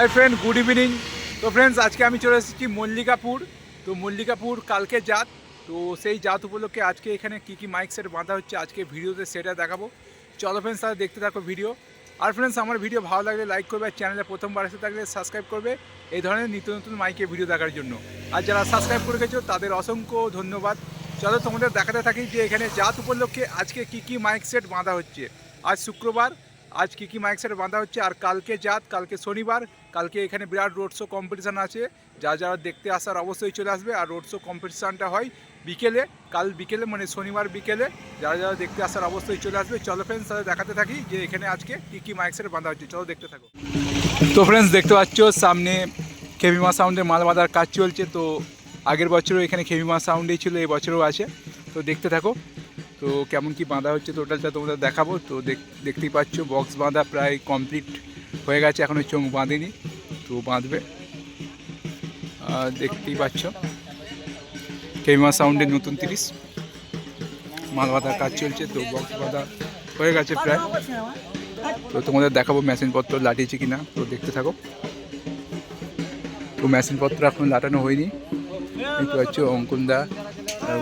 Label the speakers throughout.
Speaker 1: High friend good evening তো friends আজকে আমি চলে এসেছি মল্লিকাপুর। তো মল্লিকাপুর কালকে জাত। তো সেই জাত উপলক্ষে আজকে এখানে কী কী মাইক সেট বাঁধা হচ্ছে আজকে ভিডিওতে সেটা দেখাবো। চলো ফ্রেন্ডস তাহলে দেখতে থাকো ভিডিও আর ফ্রেন্ডস আমার ভিডিও ভালো লাগলে লাইক করবে আর চ্যানেলে প্রথমবার এসে থাকলে সাবস্ক্রাইব করবে এই ধরনের নিত্য নতুন মাইকে ভিডিও দেখার জন্য। আর যারা সাবস্ক্রাইব করে গেছো, তাদের অসংখ্য ধন্যবাদ। চলো, তোমাদের দেখাতে থাকি যে এখানে জাত উপলক্ষে আজকে কী কী মাইক সেট বাঁধা হচ্ছে। আজ শুক্রবার আজ কী কী মাইক বাঁধা হচ্ছে আর কালকে জাত, কালকে শনিবার, কালকে এখানে বিরাট রোড শো কম্পিটিশান আছে। যা যারা দেখতে আসার অবশ্যই চলে আসবে। আর রোড শো কম্পিটিশানটা হয় বিকেলে, কাল বিকেলে মানে শনিবার বিকেলে। যারা যারা দেখতে আসার অবশ্যই চলে আসবে। চলো ফ্রেন্ডস তাহলে দেখাতে থাকি যে এখানে আজকে কী কী মাইক বাঁধা হচ্ছে। চলো দেখতে থাকো। তো ফ্রেন্ডস দেখতে পাচ্ছ, সামনে খেমিমা সাউন্ডের মাল বাঁধার কাজ চলছে। তো আগের বছরও এখানে খেমিমা সাউন্ডেই ছিল এই বছরও আছে। তো দেখতে থাকো। তো কেমন কি বাঁধা হচ্ছে টোটালটা তোমাদের দেখাবো। তো দেখ- দেখতেই পাচ্ছ বক্স বাঁধা প্রায় কমপ্লিট হয়ে গেছে এখনও চোখ বাঁধেনি, তো বাঁধবে। দেখতেই পাচ্ছ কেমা সাউন্ডের নতুন তিরিশ। মাল বাঁধার কাজ চলছে, তো বক্স বাঁধা হয়ে গেছে প্রায়। তো তোমাদের দেখাবো মেশিনপত্র লাটিয়েছে কিনা, তো দেখতে থাকো। তো মেশিনপত্র এখন লাটানো হয়নি। দেখতে পাচ্ছ অঙ্কনদা আর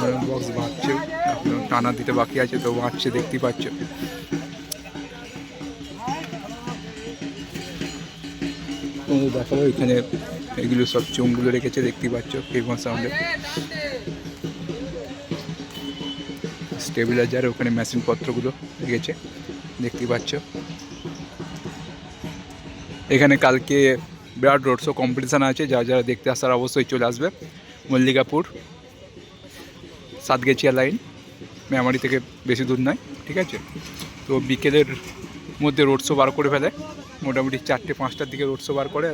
Speaker 1: ওখানে বক্স এখনও টানা দিতে বাকি আছে, তো বাঁধছে দেখতেই পাচ্ছ দেখাবো এখানে এগুলো সব চোঙগুলো রেখেছে দেখতেই পাচ্ছ ফেমাস সাউন্ডে স্টেবিলাইজার ওখানে মেশিন পত্রগুলো রেখেছে দেখতেই পাচ্ছ। এখানে কালকে বিরাট রোড শো কম্পিটিশান আছে যা যারা দেখতে আসার অবশ্যই চলে আসবে, মল্লিকাপুর। সাতগেছিয়া লাইন। মেমারি থেকে বেশি দূর নয়, ঠিক আছে? তো বিকেলের মধ্যে রোড শো বার করে ফেলে। মোটামুটি চারটে, পাঁচটার দিকে রোড শো বার করে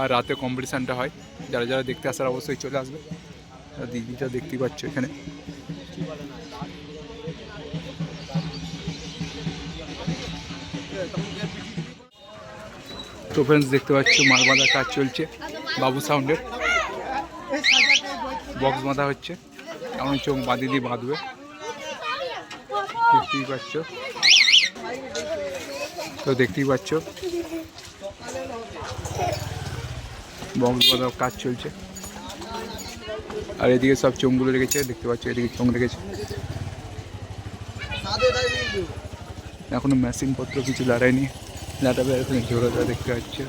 Speaker 1: আর রাতে কম্পিটিশানটা হয়। যারা যারা দেখতে আসার অবশ্যই চলে আসবে। দিদিটা দেখতেই পাচ্ছ এখানে। তো ফ্রেন্ডস দেখতে পাচ্ছ মাল বাঁধার কাজ চলছে। বাবু সাউন্ডের বক্স বাঁধা হচ্ছে। এমন চোখ বাঁধি দিয়ে বাঁধবে। দেখতেই পাচ্ছ। তো দেখতেই পাচ্ছ। বক্স বাঁধার কাজ চলছে। আর এদিকে সব চোঙগুলো রেখেছে, দেখতে পাচ্ছ, এদিকে চোঙ রেখেছে। এখনও মেশিন পত্র কিছু দাঁড়ায়নি। লাটাবে এখন জোরটা দেখতে পাচ্ছে।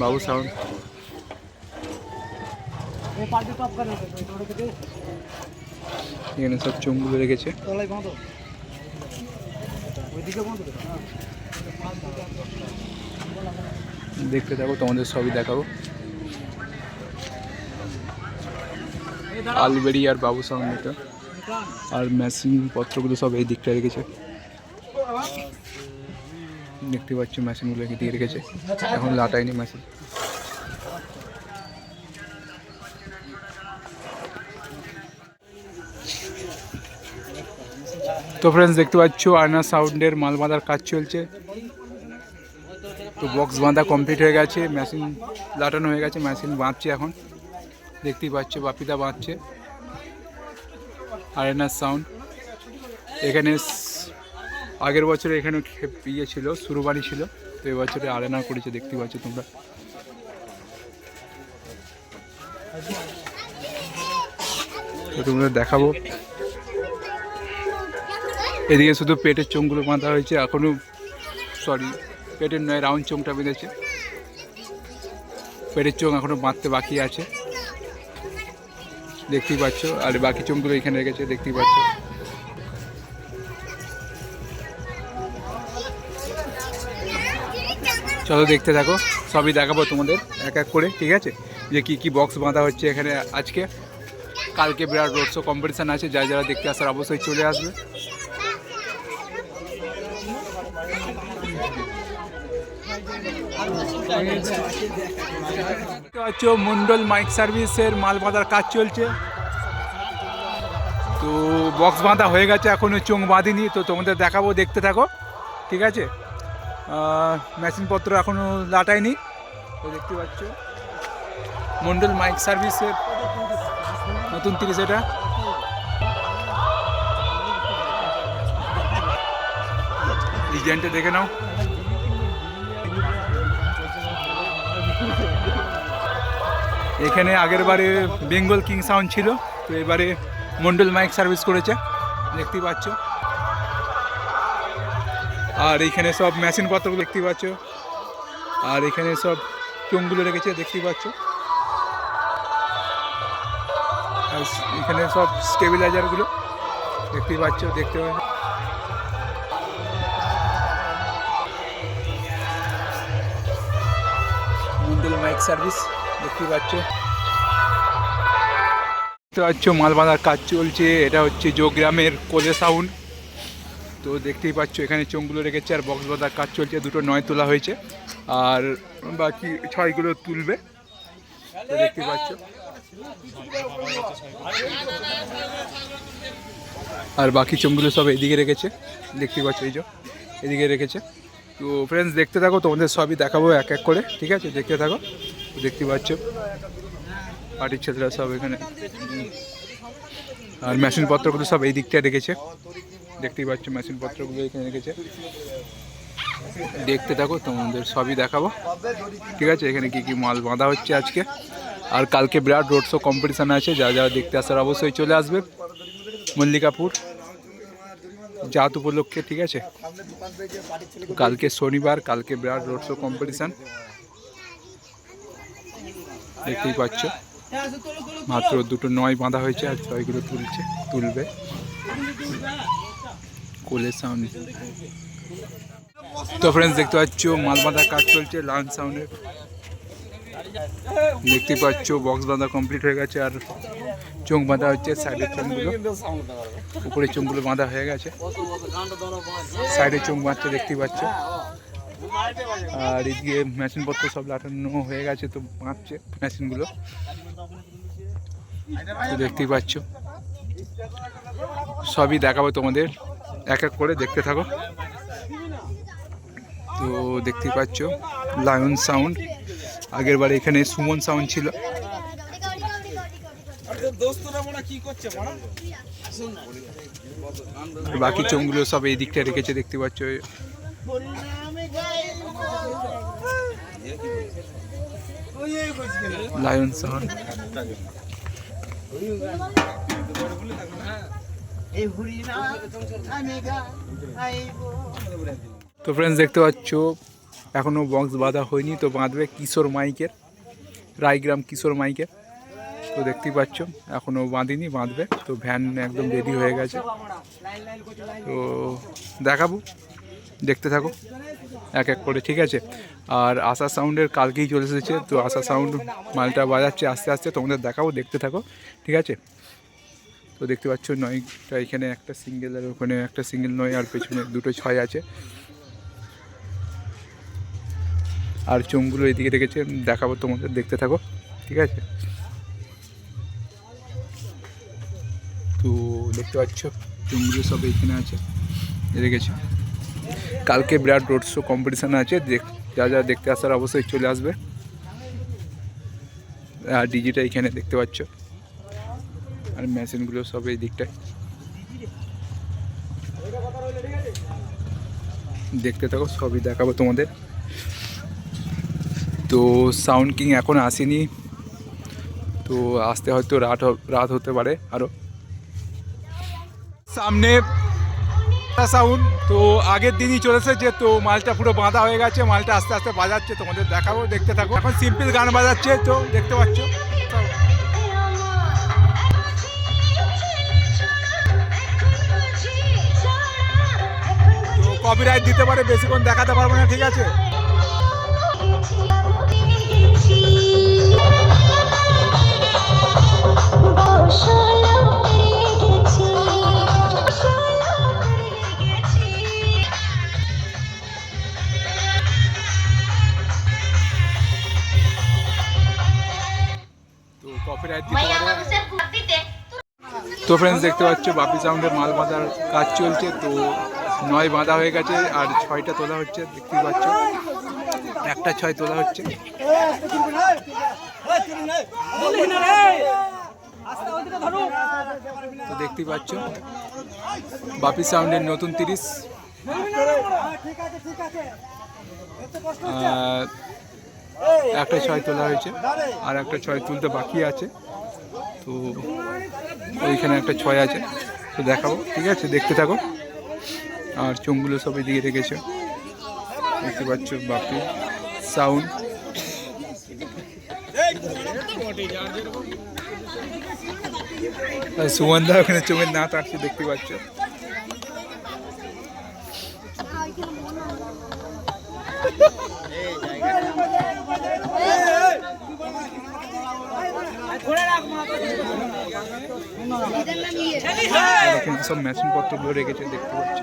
Speaker 1: বাবু সাউন্ড এখানে সব চোঙগুলো রেখেছে। দেখতে থাকো তোমাদের সবই দেখাবো। আলবেরি আর বাবু সাউন্ড আর মেশিন পত্রগুলো সব এই দিকটা রেখেছে। দেখতে পাচ্ছ মেশিনগুলো দিয়ে রেখেছে। এখন লাটাইনি মেশিন তো ফ্রেন্ডস দেখতে পাচ্ছ আয়না সাউন্ডের মাল বাঁধার কাজ চলছে। তো বক্স বাঁধা কমপ্লিট হয়ে গেছে মেশিন লাটানো হয়ে গেছে মেশিন বাঁধছে এখন। দেখতেই পাচ্ছ, বাপিদা বাঁধছে। আরেনার সাউন্ড এখানে আগের বছরে এখানে ইয়ে ছিল সুরবানি ছিল। তো এবছরে আরেনা করেছে দেখতে পাচ্ছ তোমরা। তো তোমরা দেখাবো। এদিকে শুধু পেটের চোঙগুলো বাঁধা হয়েছে, এখনও সরি পেটের নয়, রাউন্ড চোঙটা বেঁধেছে। পেটের চোঙ এখনও বাঁধতে বাকি আছে। দেখতেই পাচ্ছ, আর বাকি চোঙগুলো এখানে রেখেছে, দেখতেই পাচ্ছ। চলো দেখতে থাকো, সবই দেখাবো তোমাদের, এক এক করে, ঠিক আছে? যে কি কি বক্স বাঁধা হচ্ছে এখানে আজকে। কালকে বিরাট রোড শো কম্পিটিশান আছে, যারা যারা দেখতে আসার অবশ্যই চলে আসবে। মন্ডল মাইক সার্ভিসের মাল বাঁধার কাজ চলছে। তো বক্স বাঁধা হয়ে গেছে এখনও চোঙ বাঁধিনি, তো তোমাদের দেখাবো, দেখতে থাকো, ঠিক আছে? মেশিনপত্র এখনও লাটায়নি, তো দেখতে পাচ্ছ। মন্ডল মাইক সার্ভিসের নতুন তিরিশ এটা। ডিজাইনটা দেখে নাও। এখানে আগের বারে বেঙ্গল কিং সাউন্ড ছিল, তো এবারে মন্ডল মাইক সার্ভিস করেছে দেখতেই পাচ্ছ। আর এখানে সব মেশিন পত্রগুলো দেখতেই পাচ্ছ। আর এখানে সব চোঙগুলো রেখেছে দেখতেই পাচ্ছ। এখানে সব স্টেবিলাইজারগুলো দেখতেই পাচ্ছ, দেখতে পাচ্ছ। Mondal mike service. দেখতেই পাচ্ছ। দেখতে পাচ্ছ, মাল বাঁধার কাজ চলছে। এটা হচ্ছে যোগগ্রামের কোলে সাউন্ড। তো দেখতেই পাচ্ছ, এখানে চোঙগুলো রেখেছে আর বক্স বাঁধার কাজ চলছে। দুটো নয় তোলা হয়েছে। আর বাকি ছয়গুলো তুলবে। তো দেখতেই পাচ্ছ। আর বাকি চোঙগুলো সব এদিকে রেখেছে। দেখতেই পাচ্ছ, এই যে এদিকে রেখেছে। তো ফ্রেন্ডস দেখতে থাকো, তোমাদের সবই দেখাবো এক এক করে। ঠিক আছে? দেখতে থাকো। দেখতে পাচ্ছ। পার্টির ছেলেরা সব এখানে। আর মেশিন পত্রগুলো সব এই দিকটা রেখেছে। দেখতেই পাচ্ছ মেশিন পত্রগুলো এখানে রেখেছে। দেখতে থাকো, তোমাদের সবই দেখাবো। ঠিক আছে, এখানে কি কি মাল বাঁধা হচ্ছে আজকে। আর কালকে বিরাট রোড শো কম্পিটিশান আছে, যা যা দেখতে আসার অবশ্যই চলে আসবে। মল্লিকাপুর, জাত উপলক্ষে, ঠিক আছে। কালকে শনিবার, কালকে বিরাট রোড শো কম্পিটিশান দেখতেই পাচ্ছ। মাত্র দুটো নয় বাঁধা হয়েছে আর ছয়গুলো তুলছে, তুলবে। কোলে সাউন্ড তো ফ্রেন্ডস দেখতে পাচ্ছ মাল বাঁধা কাজ চলছে লাঞ্চ সাউন্ডের দেখতে পাচ্ছ বক্স বাঁধা কমপ্লিট হয়ে গেছে আর চোখ বাঁধা হচ্ছে সাইডের চোখগুলো। উপরে চোখগুলো বাঁধা হয়ে গেছে। সাইডে চোখ বাঁধছে দেখতেই পাচ্ছ। আর এদিকে মেশিনপত্র সব লাটানো হয়ে গেছে, তো বাঁধছে মেশিনগুলো। দেখতেই পাচ্ছ। সবই দেখাবো তোমাদের। এক এক করে দেখতে থাকো। তো দেখতেই পাচ্ছ, লায়ন সাউন্ড। আগের বারে এখানে সুমন সাউন্ড ছিল। বাকি চোঙগুলো সব এই দিকটা রেখেছে, দেখতে পাচ্ছ। লায়ন সাউন্ড তো ফ্রেন্ডস দেখতে পাচ্ছ এখনও বক্স বাঁধা হয়নি, তো বাঁধবে কিশোর মাইকের, রায়গ্রাম কিশোর মাইকের। তো দেখতেই পাচ্ছ এখনও বাঁধিনি, বাঁধবে, তো ভ্যান একদম রেডি হয়ে গেছে। তো দেখাবো, দেখতে থাকো। এক এক করে, ঠিক আছে? আর আশা সাউন্ডের কালকেই চলে এসেছে, তো আশা সাউন্ড মালটা বাজাচ্ছে আস্তে আস্তে, তোমাদের দেখাবো, দেখতে থাকো, ঠিক আছে? তো দেখতে পাচ্ছ নয়টা, এখানে একটা সিঙ্গেল আর ওখানে একটা সিঙ্গেল নয়, আর পেছনে দুটো ছয় আছে। আর চোঙগুলো এদিকে রেখেছে দেখাবো তোমাদের, দেখতে থাকো, ঠিক আছে? তো দেখতে পাচ্ছ চোঙগুলো সব এখানে আছে রেখেছে কালকে বিরাট রোড শো কম্পিটিশান আছে, দেখ, যা যা দেখতে আসার অবশ্যই চলে আসবে। আর ডিজিটা এখানে দেখতে পাচ্ছ। আর মেশিনগুলো সব এই দিকটায়। দেখতে থাকো, সবই দেখাবো তোমাদের। তো সাউন্ড কিং এখন আসেনি। তো আসতে হয়তো রাত রাত হতে পারে আরও সামনে সাউন্ড তো আগের দিনই চলে এসেছে, তো মালটা পুরো বাঁধা হয়ে গেছে, মালটা আস্তে আস্তে বাজাচ্ছে, তোমাদের দেখাবো, দেখতে থাকো। এখন সিম্পল গান বাজাচ্ছে, তো দেখতে পাচ্ছ। কপিরাইট দিতে পারে, বেশিক্ষণ দেখাতে পারব না, ঠিক আছে? তো ফ্রেন্ডস দেখতে পাচ্ছ, বাপি সাউন্ডের মাল বাঁধার কাজ চলছে, তো নয় বাঁধা হয়ে গেছে আর ছয়টা তোলা হচ্ছে, দেখতেই পাচ্ছ। একটা ছয় তোলা হচ্ছে। তো দেখতেই পাচ্ছ, বাপি সাউন্ডের নতুন তিরিশ। একটা ছয় তোলা হয়েছে, আর একটা ছয় তুলতে বাকি আছে। তো ওইখানে একটা ছয় আছে, তো দেখাবো, ঠিক আছে? দেখতে থাকো। আর চোঙগুলো সব এদিকে রেখেছে। দেখতে পাচ্ছ বাপি সাউন্ড সুগন্ধা ওখানে চোখের না তাড়ছে দেখতে পাচ্ছ। আর সব মেশিন পত্রগুলো রেখেছে দেখতে পাচ্ছ।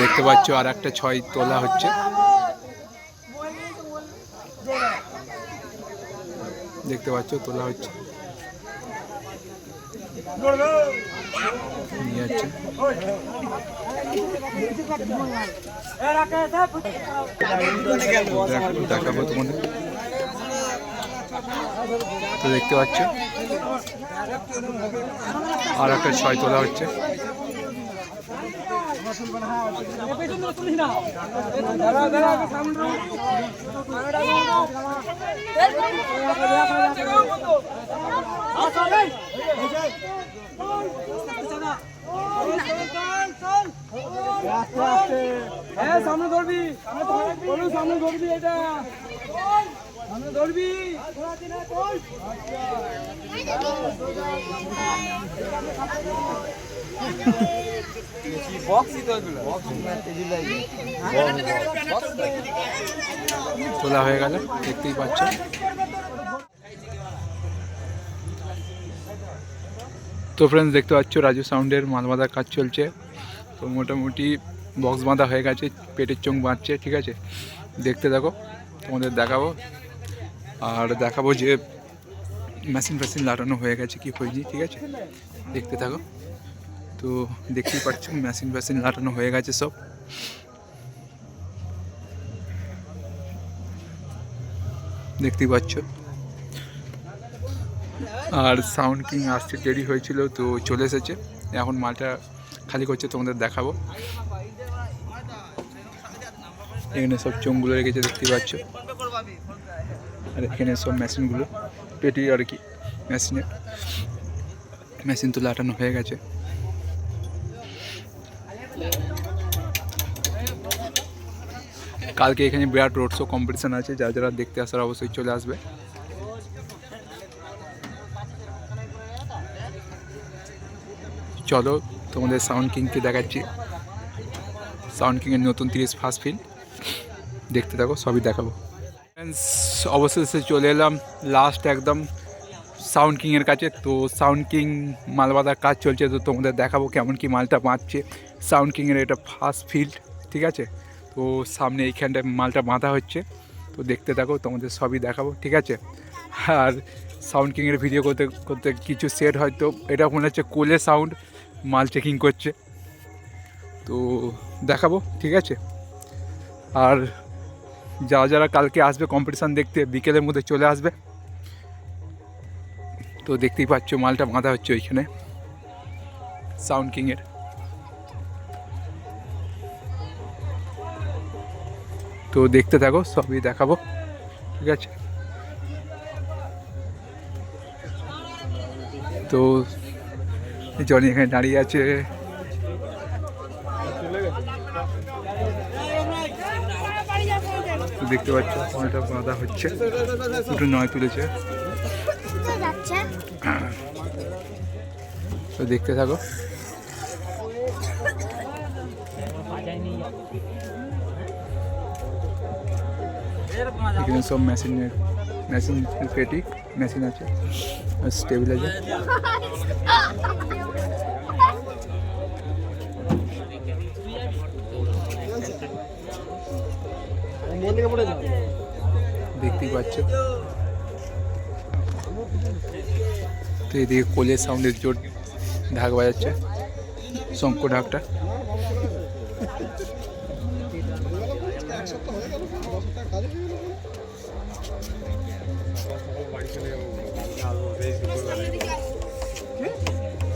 Speaker 1: দেখতে পাচ্ছ আর একটা ছয় তোলা হচ্ছে। দেখতে পাচ্ছ তোলা হচ্ছে। নিয়ে যাচ্ছে। দেখাবো তোমাদের। তো দেখতে পাচ্ছ? আর একটা ছয় তোলা হচ্ছে।
Speaker 2: হ্যাঁ সামনে ধরবি সামনে ধরবি এটা সামনে ধরবি
Speaker 1: তোলা হয়ে গেল, দেখতেই পাচ্ছ তো ফ্রেন্ডস দেখতে পাচ্ছ, রাজু সাউন্ডের মাল বাঁধার কাজ চলছে। তো মোটামুটি বক্স বাঁধা হয়ে গেছে, পেটের চোখ বাঁধছে, ঠিক আছে? দেখতে দেখো তোমাদের দেখাবো। আর দেখাবো যে মেশিন ফ্যাশিন লাটানো হয়ে গেছে কি হয়নি, ঠিক আছে? দেখতে থাকো। তো দেখতেই পাচ্ছ মেশিন ফ্যাশিন লাটানো হয়ে গেছে সব। দেখতেই পাচ্ছ। আর সাউন্ড কিং আসতে দেরি হয়েছিল, তো চলে এসেছে। এখন মালটা খালি করছে, তোমাদের দেখাবো। এখানে সব চোঙগুলো রেখেছে দেখতে পাচ্ছ। আর এখানে সব মেশিনগুলো, পেটি আর কি, মেশিনে। মেশিন তো লাটানো হয়ে গেছে। কালকে এখানে বিরাট রোড শো কম্পিটিশান আছে, যারা যারা দেখতে আসার অবশ্যই চলে আসবে। চলো তোমাদের সাউন্ড কিংকে দেখাচ্ছি। সাউন্ড কিংয়ের নতুন তিরিশ ফার্স্ট ফিল্ড দেখতে থাকো, সবই দেখাবো। অবশেষে চলে এলাম। লাস্ট একদম সাউন্ড কিংয়ের কাছে। তো সাউন্ড কিং মাল বাঁধার কাজ চলছে, তো তোমাদের দেখাবো কেমন কি মালটা বাঁধছে সাউন্ড কিংয়ের এটা ফার্স্ট ফিল্ড ঠিক আছে? তো সামনে এইখানটায় মালটা বাঁধা হচ্ছে। তো দেখতে থাকো, তোমাদের সবই দেখাবো, ঠিক আছে? আর সাউন্ড কিংয়ের ভিডিও করতে করতে কিছু সেট হয়তো, এটা মনে হচ্ছে কোলে সাউন্ড মাল চেকিং করছে। তো দেখাবো, ঠিক আছে? আর যারা যারা কালকে আসবে কম্পিটিশান দেখতে, বিকেলের মধ্যে চলে আসবে, তো দেখতেই পাচ্ছ মালটা বাঁধা হচ্ছে ওইখানে সাউন্ড কিংয়ের তো দেখতে থাকো, সবই দেখাবো, ঠিক আছে? তো জনি এখানে দাঁড়িয়ে আছে। দেখতে পাচ্ছ মালটা বাঁধা হচ্ছে। দুটো নয় তুলেছে। তো দেখতে থাকো। এখানে সব মেশিনের মেশিন পেটি মেশিন আছে স্টেবিলাইজার দেখতেই পাচ্ছ। তো এদিকে কোলের সাউন্ডের জোর ঢাক বাজাচ্ছে শঙ্খ ঢাকটা।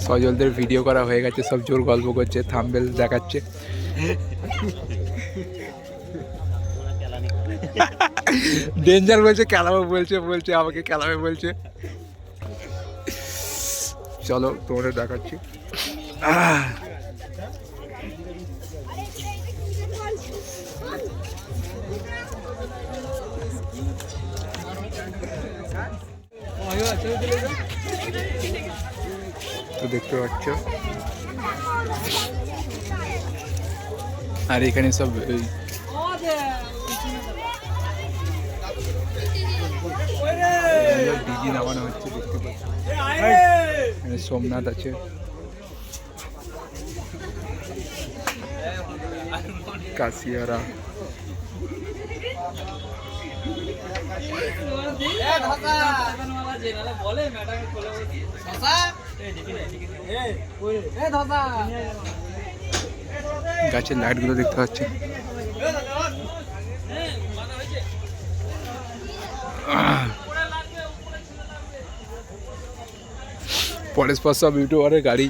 Speaker 1: সজলদের ভিডিও করা হয়ে গেছে, সব জোর গল্প করছে থাম্বেল দেখাচ্ছে। ডেঞ্জার বলছে, খেলাবে বলছে বলছে, আমাকে খেলাবে বলছে। চলো তোমাদের দেখাচ্ছি। তো দেখতে পাচ্ছ আর এখানে সব এই ডিজি নামানো হচ্ছে দেখতে পাচ্ছ এখানে সোমনাথ আছে কাশিয়ারা গাছের লাইটগুলো দেখতে পাচ্ছি। পরেশ পর সব ইউটিউবারের গাড়ি।